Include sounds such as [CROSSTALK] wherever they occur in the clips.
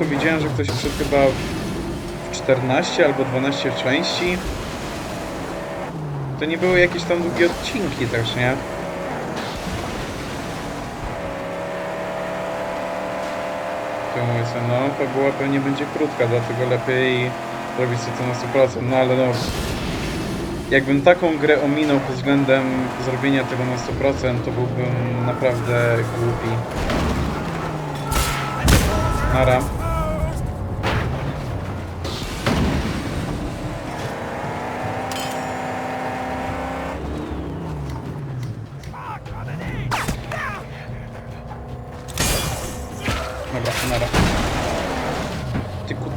to widziałem, że ktoś przed chyba w 14 albo 12 części. To nie były jakieś tam długie odcinki też, nie? To mówię sobie, no fabuła pewnie będzie krótka, dlatego lepiej robić sobie to na 100%, no ale no... Jakbym taką grę ominął pod względem zrobienia tego na 100%, to byłbym naprawdę głupi. Nara.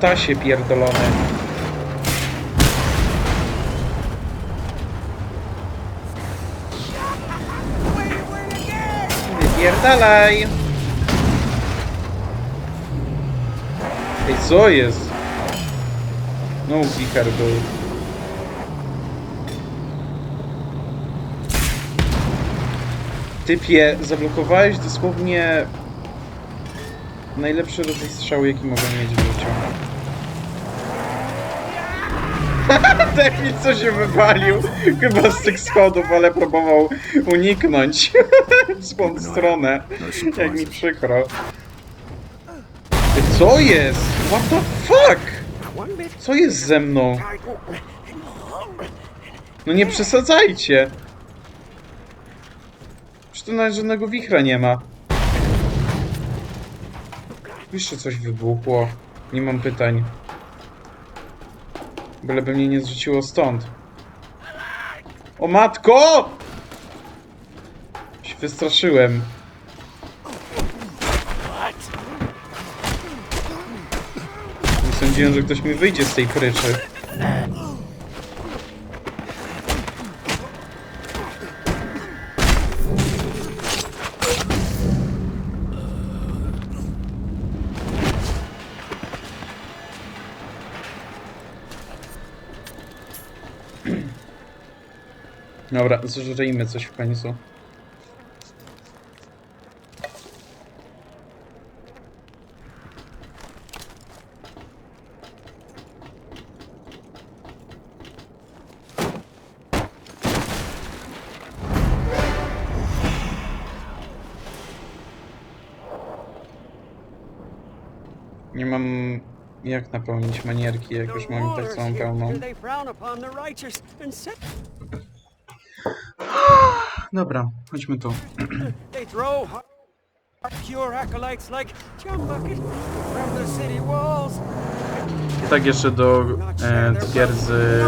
Ty kutasie pierdolony. Wypierdalaj! Ej, co jest? No, wicher był. Typie, zablokowałeś dosłownie najlepszy rodzaj strzału, jaki mogę mieć w życiu. Defi co się wywalił? Chyba z tych schodów, ale próbował uniknąć [LAUGHS] w złą stronę. Jak mi przykro. Co jest? What the fuck? Co jest ze mną? No nie przesadzajcie. Czy tu nawet żadnego wichra nie ma? Jeszcze coś wybuchło. Nie mam pytań. Byleby mnie nie zrzuciło stąd. O matko! Się wystraszyłem. Nie sądziłem, że ktoś mi wyjdzie z tej kryczy. Dobra, zużyjmy coś w końcu. Nie mam jak napełnić manierki, jak już mam tak całą pełną. Dobra, chodźmy tu. they throw hard, pure acolytes like jump bucket from the city walls. I tak jeszcze do e, twierdzy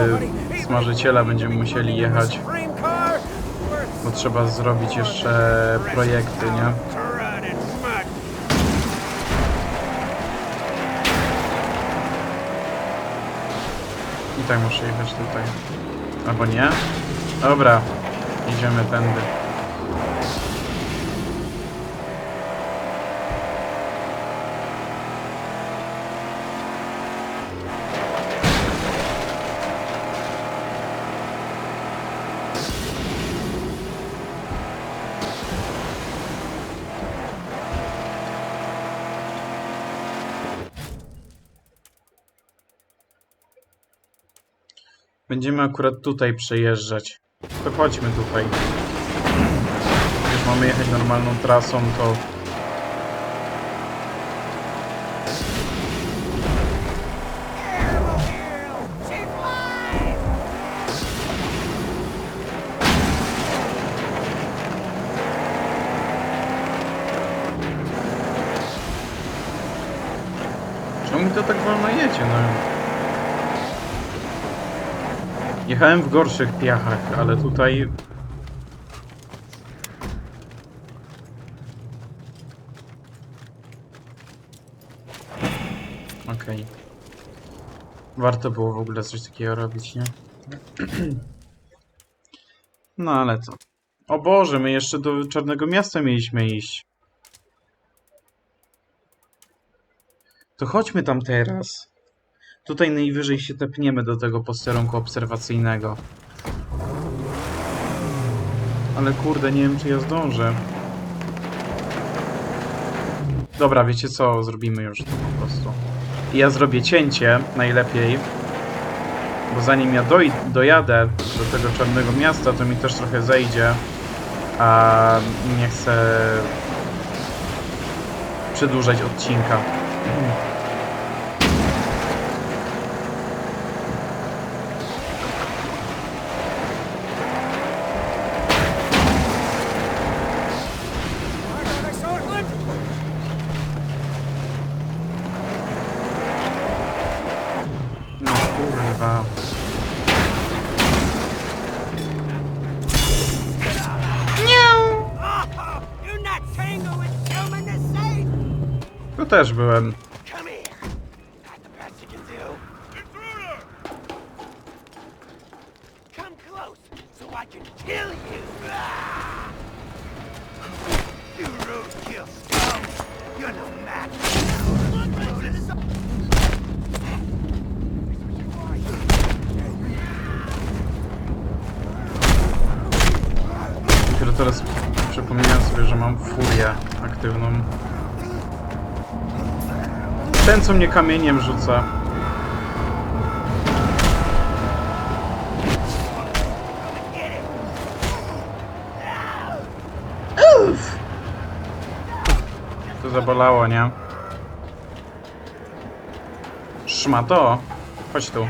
smażyciela będziemy musieli jechać, bo trzeba zrobić jeszcze projekty, nie? I tak muszę jechać tutaj. Albo nie? Dobra, idziemy tędy. Będziemy akurat tutaj przejeżdżać. To chodźmy tutaj. Już mamy jechać normalną trasą, to... Czemu mi to tak wolno jedzie, no? Jechałem w gorszych piachach, ale tutaj... Okej. Warto było w ogóle coś takiego robić, nie? [CLEARS THROAT] No ale co? O Boże, my jeszcze do Czarnego Miasta mieliśmy iść. To chodźmy tam teraz. Tutaj najwyżej się tepniemy do tego posterunku obserwacyjnego. Ale kurde, nie wiem czy ja zdążę. Dobra, wiecie co? Zrobimy już to po prostu. Ja zrobię cięcie najlepiej. Bo zanim ja doj dojadę do tego czarnego miasta, to mi też trochę zejdzie. A nie chcę przedłużać odcinka. [CLEARS THROAT] match. Dopiero teraz przypomniałem sobie, że mam furię aktywną. Ten, co mnie kamieniem rzuca. Uff. To zabolało, nie? Szmato! Chodź tu.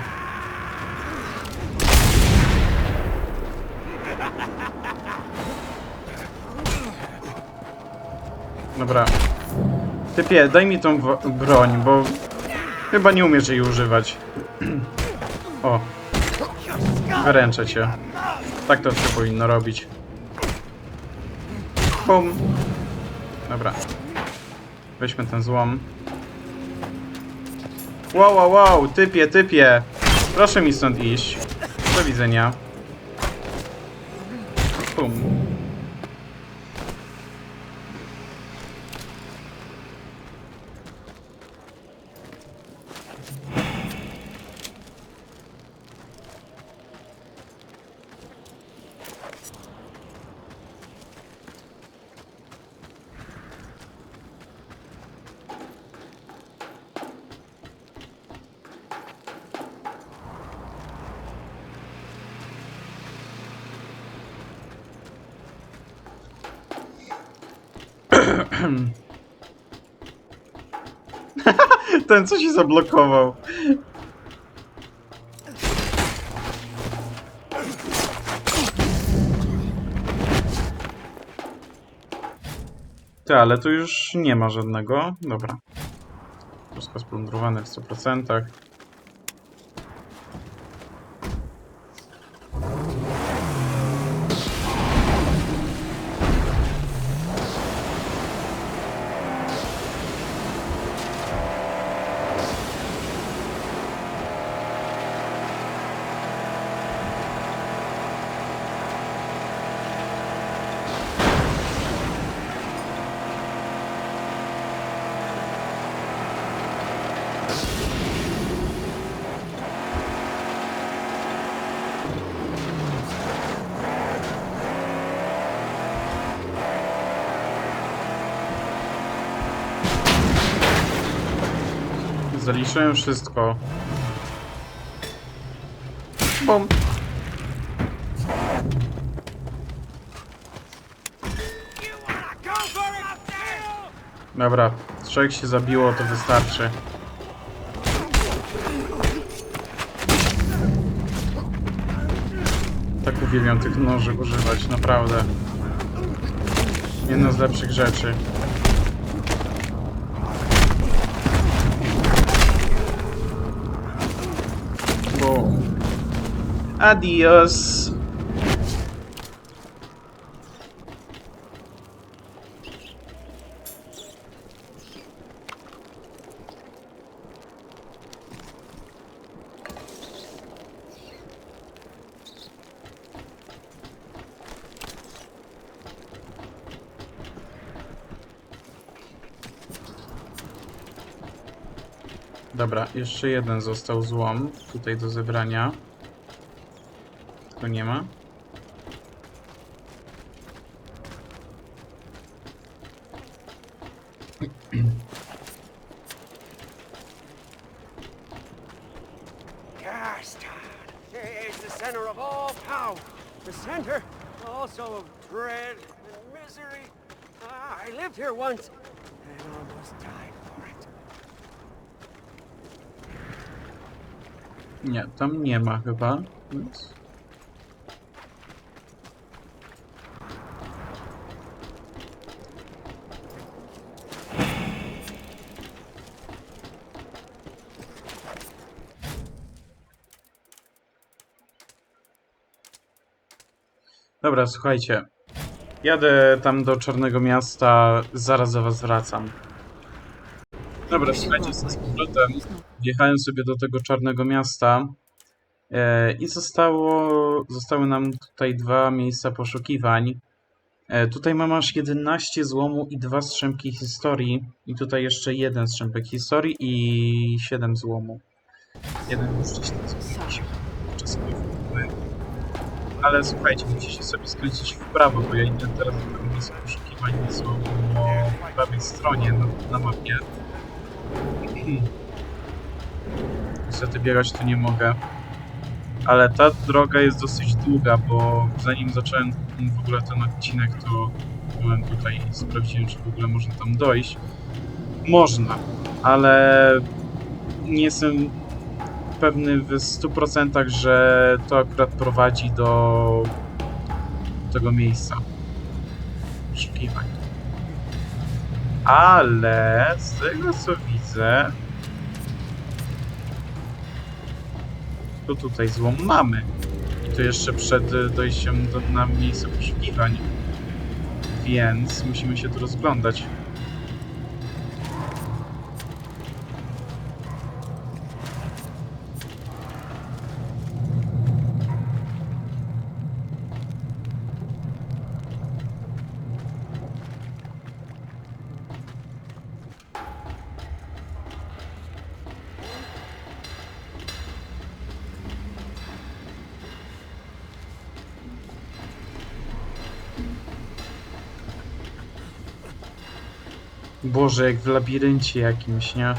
Dobra. Typie, daj mi tą broń, bo chyba nie umiesz jej używać. [CLEARS THROAT] O, wyręczę cię. Tak to się powinno robić. Bum. Dobra. Weźmy ten złom. Wow, wow, wow, typie, typie. Proszę mi stąd iść. Do widzenia. Bum. [LAUGHS] Ten co się zablokował. Ty, ale tu już nie ma żadnego. Dobra. Wszystko splądrowane w 100%. Zaliczyłem wszystko. There? Dobra, trzech się zabiło, to wystarczy. Tak uwielbiam tych noży używać, naprawdę. Jedna z lepszych rzeczy. Adios. Dobra, jeszcze jeden został złom tutaj do zebrania. tu nie ma. Gastard is the center of all power. The center also of dread and misery. Ah, I lived here once and almost died for it. Nie, tam nie ma chyba nic. Dobra, słuchajcie. Jadę tam do Czarnego Miasta, zaraz do was wracam. Dobra, słuchajcie, z powrotem wjechałem sobie do tego Czarnego Miasta e, i zostało, zostały nam tutaj dwa miejsca poszukiwań. E, tutaj mam aż 11 złomu i dwa strzępki historii i tutaj jeszcze jeden strzępek historii i 7 złomu. Jeden już czasowo ale słuchajcie, musicie sobie skręcić w prawo, bo ja idę teraz do tego miejsca poszukiwań, co po prawej stronie na, na mapie. [CLEARS THROAT] Niestety biegać tu nie mogę. Ale ta droga jest dosyć długa, bo zanim zacząłem w ogóle ten odcinek, to byłem tutaj i sprawdziłem, czy w ogóle można tam dojść. Można, ale nie jestem pewny w 100%, że to akurat prowadzi do tego miejsca poszukiwań. Ale z tego co widzę, to tutaj złom mamy. I to jeszcze przed dojściem do, na miejsce poszukiwań. Więc musimy się tu rozglądać. Boże, jak w labiryncie jakimś, nie?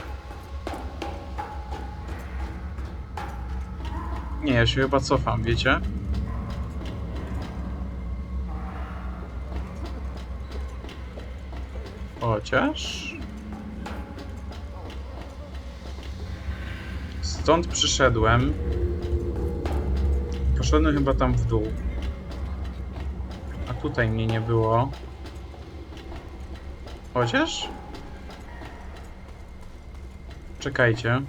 Nie, ja się chyba cofam, wiecie? Chociaż... Stąd przyszedłem. Poszedłem chyba tam w dół. A tutaj mnie nie było. Chociaż? Czekajcie.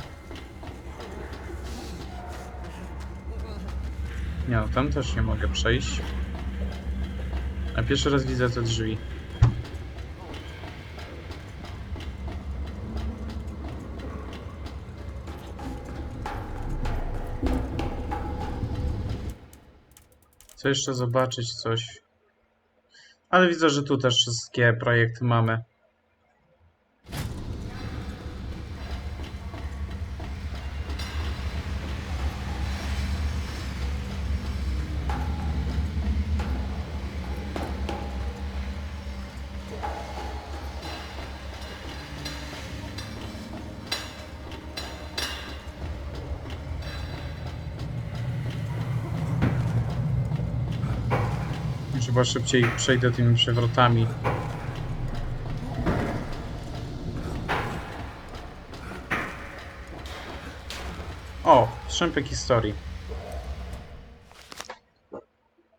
Nie no, tam też nie mogę przejść. A pierwszy raz widzę te drzwi. Chcę jeszcze zobaczyć coś. Ale widzę, że tu też wszystkie projekty mamy. Chyba szybciej przejdę tymi przewrotami. O, strzępek historii.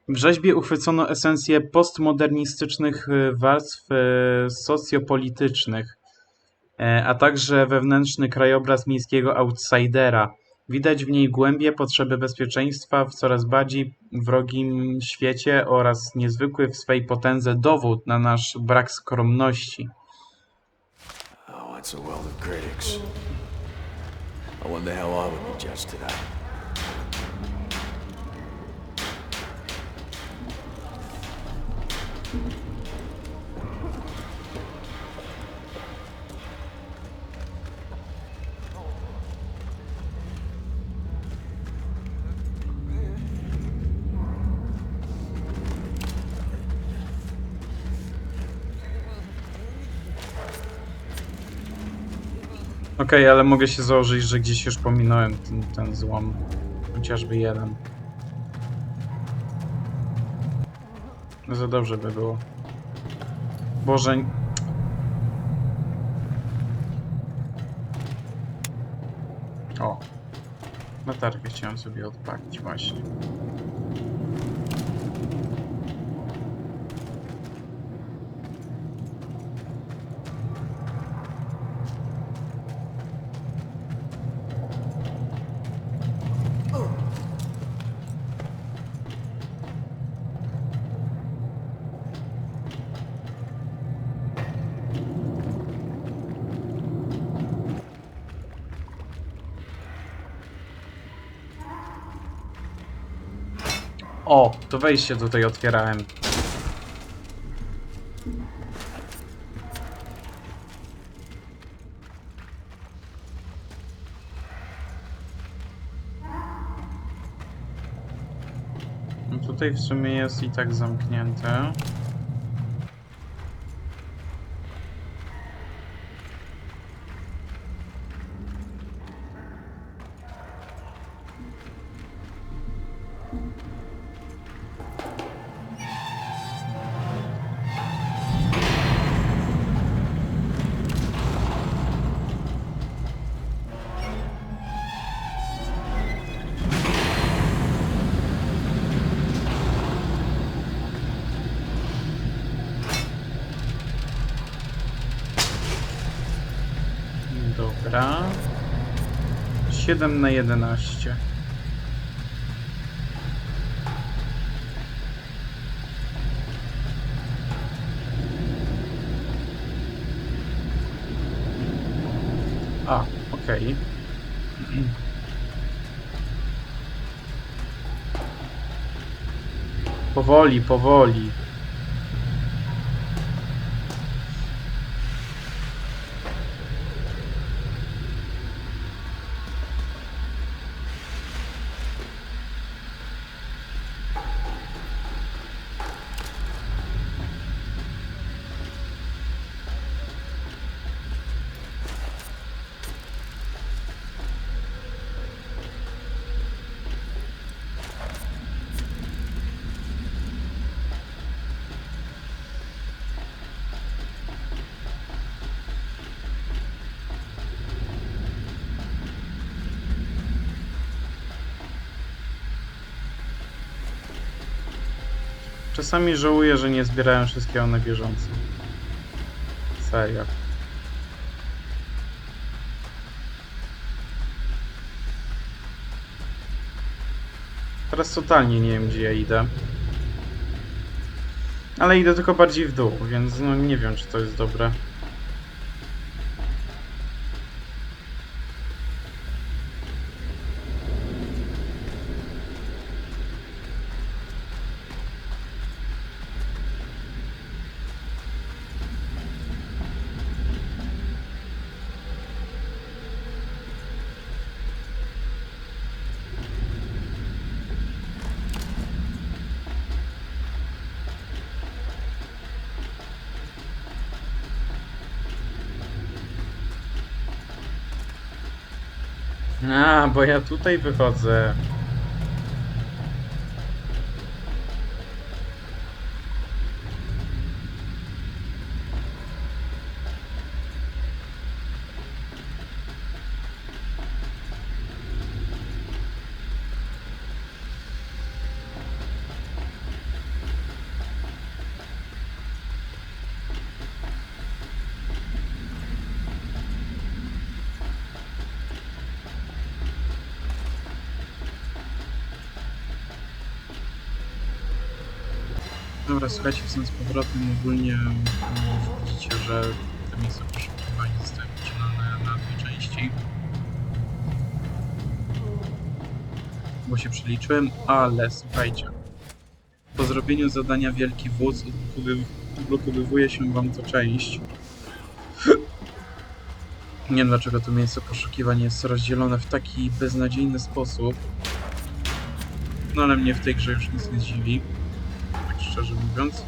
W rzeźbie uchwycono esencję postmodernistycznych y, warstw y, socjopolitycznych, e, a także wewnętrzny krajobraz miejskiego outsidera. Widać w niej głębie potrzeby bezpieczeństwa w coraz bardziej wrogim świecie oraz niezwykły w swej potędze dowód na nasz brak skromności. Oh, it's a world of critics. I wonder how I would. Okej, ale mogę się założyć, że gdzieś już pominąłem ten, ten złom. Chociażby jeden. No Za dobrze by było. Boże... O. Latarkę chciałem sobie odpalić właśnie. O, to wejście tutaj otwierałem. No tutaj w sumie jest i tak zamknięte. Dobra. 7 na 11. A, okej. Powoli, powoli. Czasami żałuję, że nie zbierałem wszystkiego na bieżąco. Serio. Teraz totalnie nie wiem, gdzie ja idę. Ale idę tylko bardziej w dół, więc no nie wiem, czy to jest dobre. A, bo ja tutaj wychodzę. Dobra, słuchajcie, chcąc z powrotem ogólnie mm, widzicie, że te miejsca poszukiwań zostały podzielone na dwie części. Bo się przeliczyłem, ale słuchajcie. Po zrobieniu zadania Wielki Wódz odblokowy- odblokowywuje się wam to część. Nie wiem dlaczego to miejsce poszukiwań jest rozdzielone w taki beznadziejny sposób. No ale mnie w tej grze już nic nie zdziwi tak szczerze mówiąc.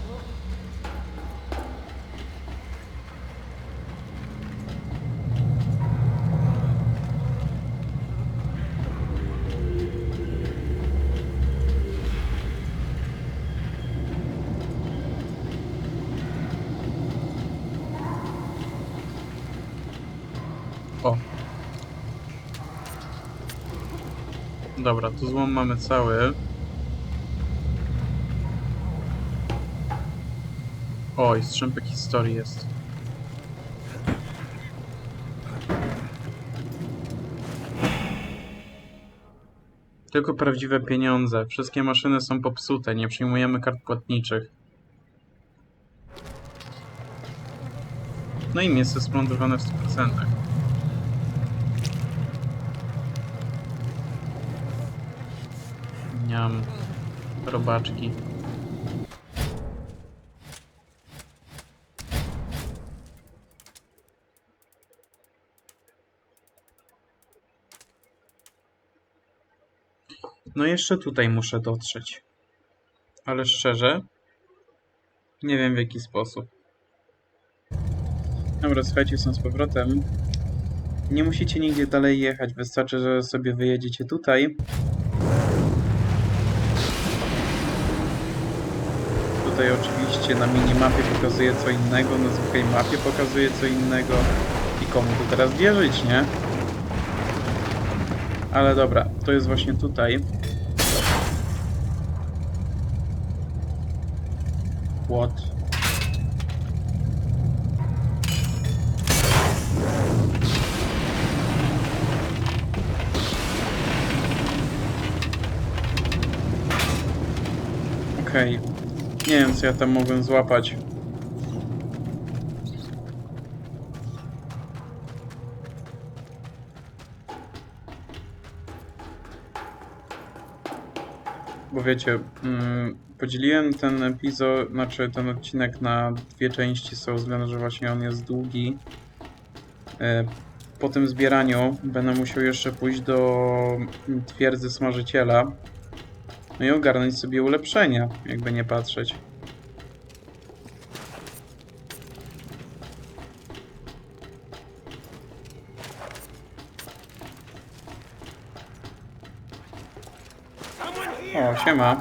O. Dobra, tu złom mamy cały. Oj, strzępek historii jest. Tylko prawdziwe pieniądze. Wszystkie maszyny są popsute, nie przyjmujemy kart płatniczych. No i miejsce splądrowane w 100%. Niam. Robaczki. No jeszcze tutaj muszę dotrzeć. Ale szczerze, nie wiem w jaki sposób. Dobra, słuchajcie, są z powrotem. Nie musicie nigdzie dalej jechać, wystarczy, że sobie wyjedziecie tutaj. Tutaj oczywiście na minimapie pokazuje co innego, na zwykłej mapie pokazuje co innego. I komu tu teraz wierzyć, nie? Ale dobra, to jest właśnie tutaj. What? Okej. Nie wiem, co ja tam mogłem złapać. Bo wiecie, mm, podzieliłem ten epizod, znaczy ten odcinek na dwie części, ze względu, że właśnie on jest długi. E, Po tym zbieraniu będę musiał jeszcze pójść do twierdzy smażyciela. No i ogarnąć sobie ulepszenia, jakby nie patrzeć. Siema.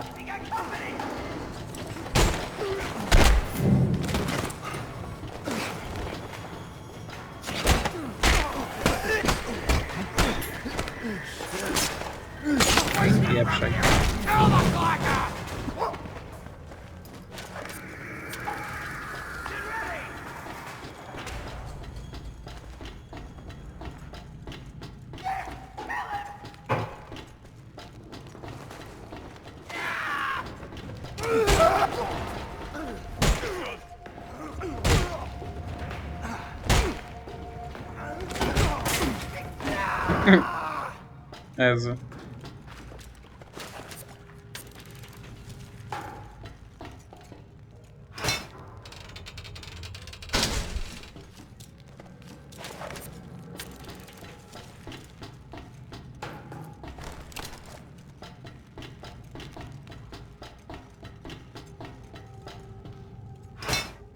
Ezu.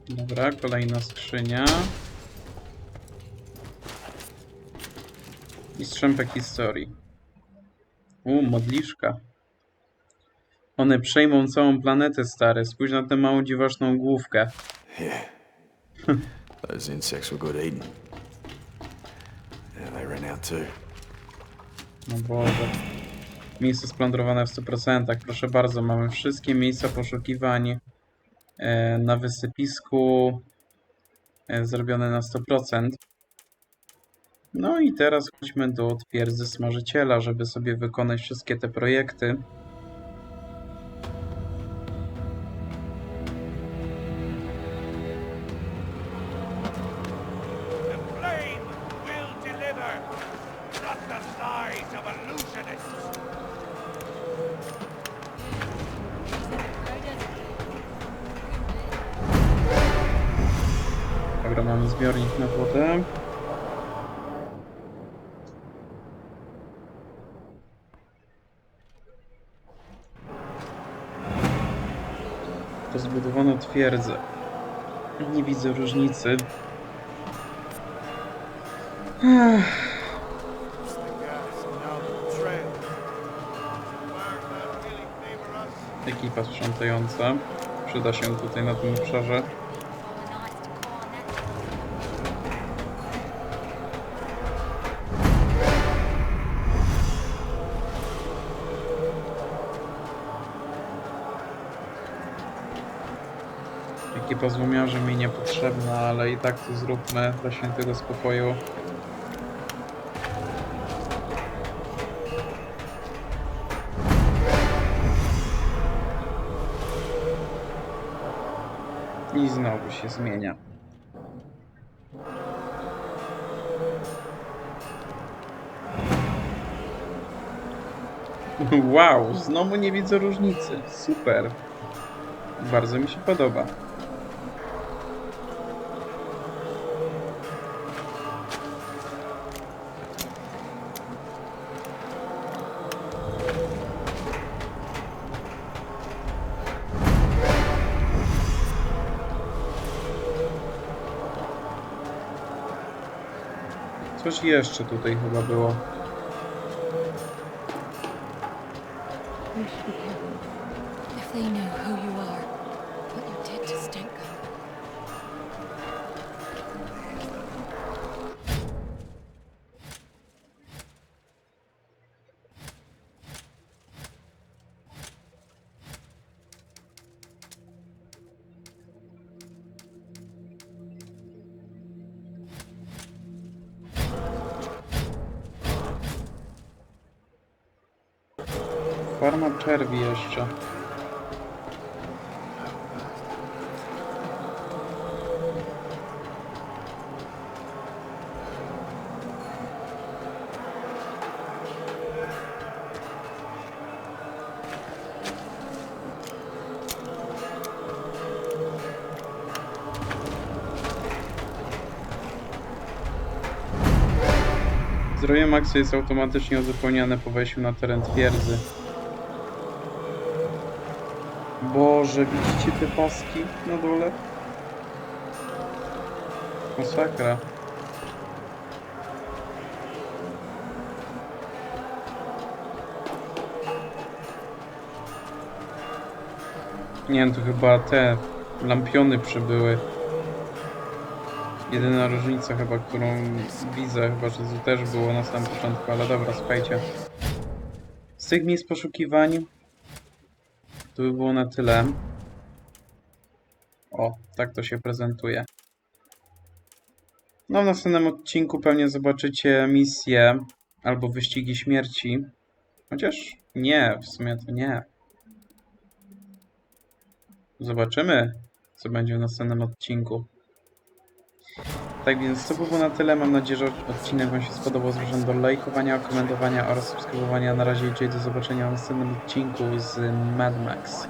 Dobra, kolejna skrzynia. I strzępek historii. Modliszka. One przejmą całą planetę, stary. Spójrz na tę małą dziwaczną główkę. Yeah. [LAUGHS] Those insects were good eating. Yeah, they ran out too. No Boże. Miejsce splądrowane w 100%. Proszę bardzo, mamy wszystkie miejsca poszukiwań e, na wysypisku e, zrobione na 100%. No i teraz chodźmy do twierdzy smażyciela, żeby sobie wykonać wszystkie te projekty. To zbudowano twierdzę. Nie widzę różnicy. Ekipa sprzątająca. Przyda się tutaj na tym obszarze. Ekipa złomiarzy mi niepotrzebna, ale i tak to zróbmy dla świętego spokoju. I znowu się zmienia. Wow, znowu nie widzę różnicy. Super. Bardzo mi się podoba. Coś jeszcze tutaj chyba było. Farma czerwi jeszcze. Zdrowie Maxa jest automatycznie uzupełniane po wejściu na teren twierdzy. Boże, widzicie te paski na dole? Masakra. Nie wiem, to chyba te lampiony przybyły. Jedyna różnica chyba, którą widzę, chyba, że to też było na samym początku, ale dobra, słuchajcie. Miejsc poszukiwań to by było na tyle. O, tak to się prezentuje. No w następnym odcinku pewnie zobaczycie misje albo wyścigi śmierci. Chociaż nie, w sumie to nie. Zobaczymy, co będzie w następnym odcinku. Tak więc to by było na tyle. Mam nadzieję, że odcinek Wam się spodobał. Zapraszam do lajkowania, komentowania oraz subskrybowania. Na razie idzie do zobaczenia w następnym odcinku z Mad Max.